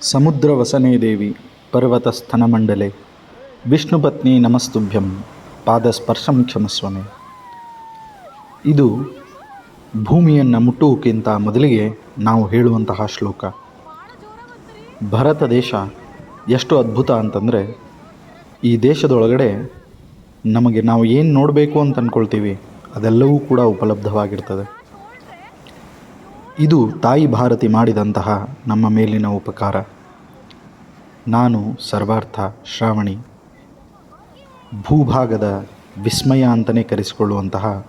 ಸಮುದ್ರವಸನೆ ದೇವಿ ಪರ್ವತಸ್ಥನಮಂಡಲೆ, ವಿಷ್ಣುಪತ್ನಿ ನಮಸ್ತುಭ್ಯಂ, ಪಾದಸ್ಪರ್ಶಂ ಕ್ಷಮಸ್ವಾಮಿ. ಇದು ಭೂಮಿಯನ್ನು ಮುಟ್ಟುವುದಕ್ಕಿಂತ ಮೊದಲಿಗೆ ನಾವು ಹೇಳುವಂತಹ ಶ್ಲೋಕ. ಭಾರತ ದೇಶ ಎಷ್ಟು ಅದ್ಭುತ ಅಂತಂದರೆ, ಈ ದೇಶದೊಳಗಡೆ ನಮಗೆ ನಾವು ಏನು ನೋಡಬೇಕು ಅಂತ ಅಂದ್ಕೊಳ್ತೀವಿ ಅದೆಲ್ಲವೂ ಕೂಡ ಉಪಲಬ್ಧವಾಗಿರ್ತದೆ. ಇದು ತಾಯಿ ಭಾರತಿ ಮಾಡಿದಂತಹ ನಮ್ಮ ಮೇಲಿನ ಉಪಕಾರ. ನಾನು ಸರ್ವಾರ್ಥ ಶ್ರಾವಣಿ. ಭೂಭಾಗದ ವಿಸ್ಮಯ ಅಂತಲೇ ಕರೆಸಿಕೊಳ್ಳುವಂತಹ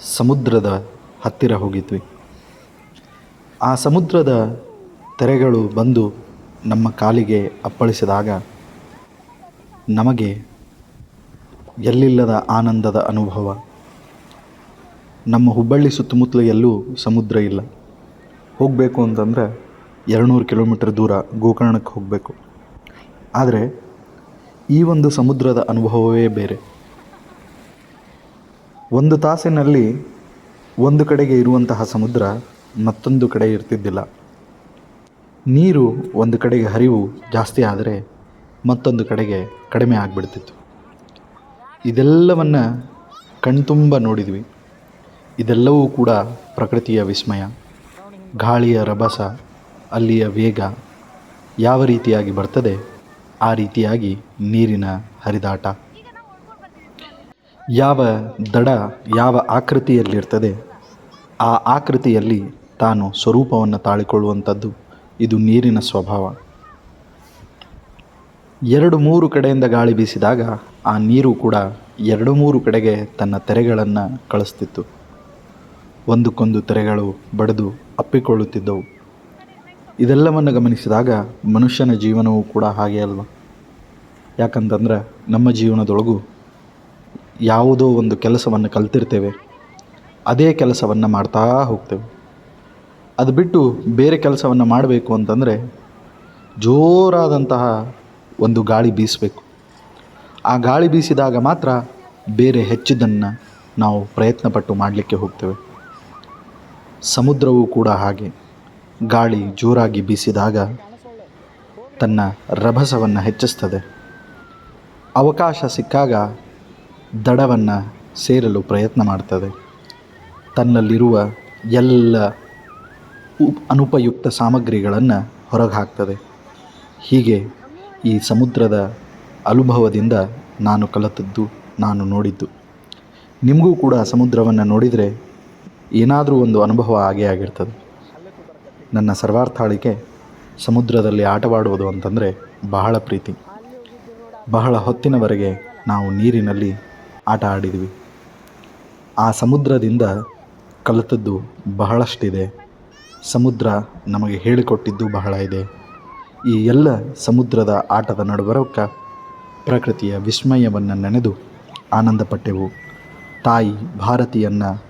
ಸಮುದ್ರದ ಹತ್ತಿರ ಹೋಗಿದ್ವಿ. ಆ ಸಮುದ್ರದ ತೆರೆಗಳು ಬಂದು ನಮ್ಮ ಕಾಲಿಗೆ ಅಪ್ಪಳಿಸಿದಾಗ ನಮಗೆ ಎಲ್ಲಿಲ್ಲದ ಆನಂದದ ಅನುಭವ. ನಮ್ಮ ಹುಬ್ಬಳ್ಳಿ ಸುತ್ತಮುತ್ತಲು ಎಲ್ಲೂ ಸಮುದ್ರ ಇಲ್ಲ. ಹೋಗಬೇಕು ಅಂತಂದರೆ ಎರಡುನೂರು ಕಿಲೋಮೀಟರ್ ದೂರ ಗೋಕರ್ಣಕ್ಕೆ ಹೋಗಬೇಕು. ಆದರೆ ಈ ಒಂದು ಸಮುದ್ರದ ಅನುಭವವೇ ಬೇರೆ. ಒಂದು ತಾಸಿನಲ್ಲಿ ಒಂದು ಕಡೆಗೆ ಇರುವಂತಹ ಸಮುದ್ರ ಮತ್ತೊಂದು ಕಡೆ ಇರ್ತಿದ್ದಿಲ್ಲ. ನೀರು ಒಂದು ಕಡೆಗೆ ಹರಿವು ಜಾಸ್ತಿ ಆದರೆ ಮತ್ತೊಂದು ಕಡೆಗೆ ಕಡಿಮೆ ಆಗಿಬಿಡ್ತಿತ್ತು. ಇದೆಲ್ಲವನ್ನು ಕಣ್ತುಂಬ ನೋಡಿದ್ವಿ. ಇದೆಲ್ಲವೂ ಕೂಡ ಪ್ರಕೃತಿಯ ವಿಸ್ಮಯ. ಗಾಳಿಯ ರಭಸ, ಅಲ್ಲಿಯ ವೇಗ ಯಾವ ರೀತಿಯಾಗಿ ಬರ್ತದೆ ಆ ರೀತಿಯಾಗಿ ನೀರಿನ ಹರಿದಾಟ. ಯಾವ ದಡ ಯಾವ ಆಕೃತಿಯಲ್ಲಿರ್ತದೆ ಆ ಆಕೃತಿಯಲ್ಲಿ ತಾನು ಸ್ವರೂಪವನ್ನು ತಾಳಿಕೊಳ್ಳುವಂಥದ್ದು ಇದು ನೀರಿನ ಸ್ವಭಾವ. ಎರಡು ಮೂರು ಕಡೆಯಿಂದ ಗಾಳಿ ಬೀಸಿದಾಗ ಆ ನೀರು ಕೂಡ ಎರಡು ಮೂರು ಕಡೆಗೆ ತನ್ನ ತೆರೆಗಳನ್ನು ಕಳಿಸ್ತಿತ್ತು. ಒಂದಕ್ಕೊಂದು ತೆರೆಗಳು ಬಡಿದು ಅಪ್ಪಿಕೊಳ್ಳುತ್ತಿದ್ದವು. ಇದೆಲ್ಲವನ್ನು ಗಮನಿಸಿದಾಗ ಮನುಷ್ಯನ ಜೀವನವೂ ಕೂಡ ಹಾಗೆ ಅಲ್ವ? ಯಾಕಂತಂದ್ರೆ ನಮ್ಮ ಜೀವನದೊಳಗೂ ಯಾವುದೋ ಒಂದು ಕೆಲಸವನ್ನು ಕಲ್ತಿರ್ತೇವೆ. ಅದೇ ಕೆಲಸವನ್ನು ಮಾಡ್ತಾ ಹೋಗ್ತೇವೆ. ಅದು ಬಿಟ್ಟು ಬೇರೆ ಕೆಲಸವನ್ನು ಮಾಡಬೇಕು ಅಂತಂದರೆ ಜೋರಾದಂತಹ ಒಂದು ಗಾಳಿ ಬೀಸಬೇಕು. ಆ ಗಾಳಿ ಬೀಸಿದಾಗ ಮಾತ್ರ ಬೇರೆ ಹೆಚ್ಚಿದ್ದನ್ನು ನಾವು ಪ್ರಯತ್ನಪಟ್ಟು ಮಾಡಲಿಕ್ಕೆ ಹೋಗ್ತೇವೆ. ಸಮುದ್ರವೂ ಕೂಡ ಹಾಗೆ. ಗಾಳಿ ಜೋರಾಗಿ ಬೀಸಿದಾಗ ತನ್ನ ರಭಸವನ್ನು ಹೆಚ್ಚಿಸ್ತದೆ. ಅವಕಾಶ ಸಿಕ್ಕಾಗ ದಡವನ್ನು ಸೇರಲು ಪ್ರಯತ್ನ ಮಾಡ್ತದೆ. ತನ್ನಲ್ಲಿರುವ ಎಲ್ಲ ಅನುಪಯುಕ್ತ ಸಾಮಗ್ರಿಗಳನ್ನು ಹೊರಗೆ ಹಾಕ್ತದೆ ಹೀಗೆ ಈ ಸಮುದ್ರದ ಅನುಭವದಿಂದ ನಾನು ಕಲಿತದ್ದು, ನಾನು ನೋಡಿದ್ದು. ನಿಮಗೂ ಕೂಡ ಸಮುದ್ರವನ್ನು ನೋಡಿದರೆ ಏನಾದರೂ ಒಂದು ಅನುಭವ ಆಗೇ ಆಗಿರ್ತದೆ. ನನ್ನ ಸರ್ವಾರ್ಥಾಳಿಕೆ ಸಮುದ್ರದಲ್ಲಿ ಆಟವಾಡುವುದು ಅಂತಂದರೆ ಬಹಳ ಪ್ರೀತಿ. ಬಹಳ ಹೊತ್ತಿನವರೆಗೆ ನಾವು ನೀರಿನಲ್ಲಿ ಆಟ ಆಡಿದ್ವಿ. ಆ ಸಮುದ್ರದಿಂದ ಕಲಿತದ್ದು ಬಹಳಷ್ಟಿದೆ. ಸಮುದ್ರ ನಮಗೆ ಹೇಳಿಕೊಟ್ಟಿದ್ದು ಬಹಳ ಇದೆ. ಈ ಎಲ್ಲ ಸಮುದ್ರದ ಆಟದ ನಡುಬರಕ ಪ್ರಕೃತಿಯ ವಿಸ್ಮಯವನ್ನು ನೆನೆದು ಆನಂದಪಟ್ಟೆವು. ತಾಯಿ ಭಾರತಿಯನ್ನು